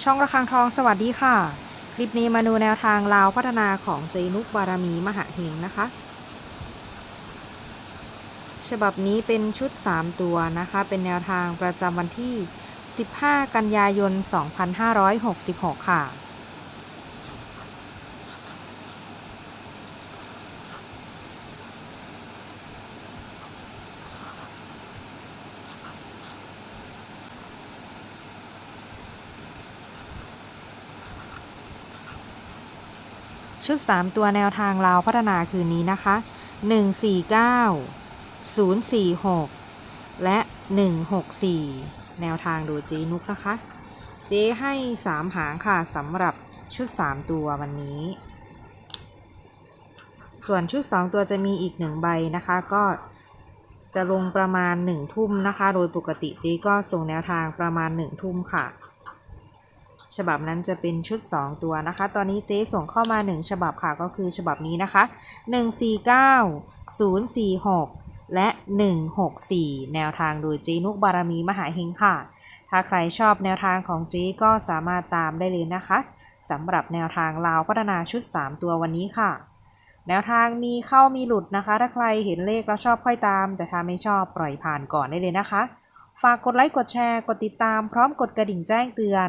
ช่องระฆังทองสวัสดีค่ะ คลิปนี้มาดูแนวทางลาวพัฒนาของเจนุกบารมีมหาเฮงนะคะ ฉบับนี้เป็นชุด 3 ตัวนะคะ เป็นแนวทางประจำวันที่ 15 กันยายน 2566 ค่ะ ชุด 3 ตัวแนวทางลาวพัฒนาคืนนี้นะคะ 149 046 และ 164 แนวทางโดยเจนุกนะคะ เจให้ 3 หางค่ะสำหรับชุด 3 ตัววันนี้ ส่วนชุด 2 ตัวจะมีอีก 1 ใบนะคะก็จะลงประมาณ 1 ทุ่มนะคะ โดยปกติเจก็ส่งแนวทางประมาณ 1 ทุ่มค่ะ ฉบับนั้นจะเป็นชุด 2 ตัวนะคะ ตอนนี้เจ๊ส่งเข้ามา 1 ฉบับค่ะ ก็คือฉบับนี้นะคะ 149 046 และ 164 แนวทางโดยเจนุกบารมีมหาเฮงค่ะ ถ้าใครชอบแนวทางของเจ๊ก็สามารถตามได้เลยนะคะสำหรับแนวทางลาวพัฒนาชุด 3 ตัววันนี้ค่ะแนวทางมีเข้ามีหลุดนะคะ ถ้าใครเห็นเลขแล้วชอบค่อยตาม แต่ถ้าไม่ชอบปล่อยผ่านก่อนได้เลยนะคะ ฝากกดไลค์กดแชร์ กดติดตามพร้อมกดกระดิ่งแจ้งเตือน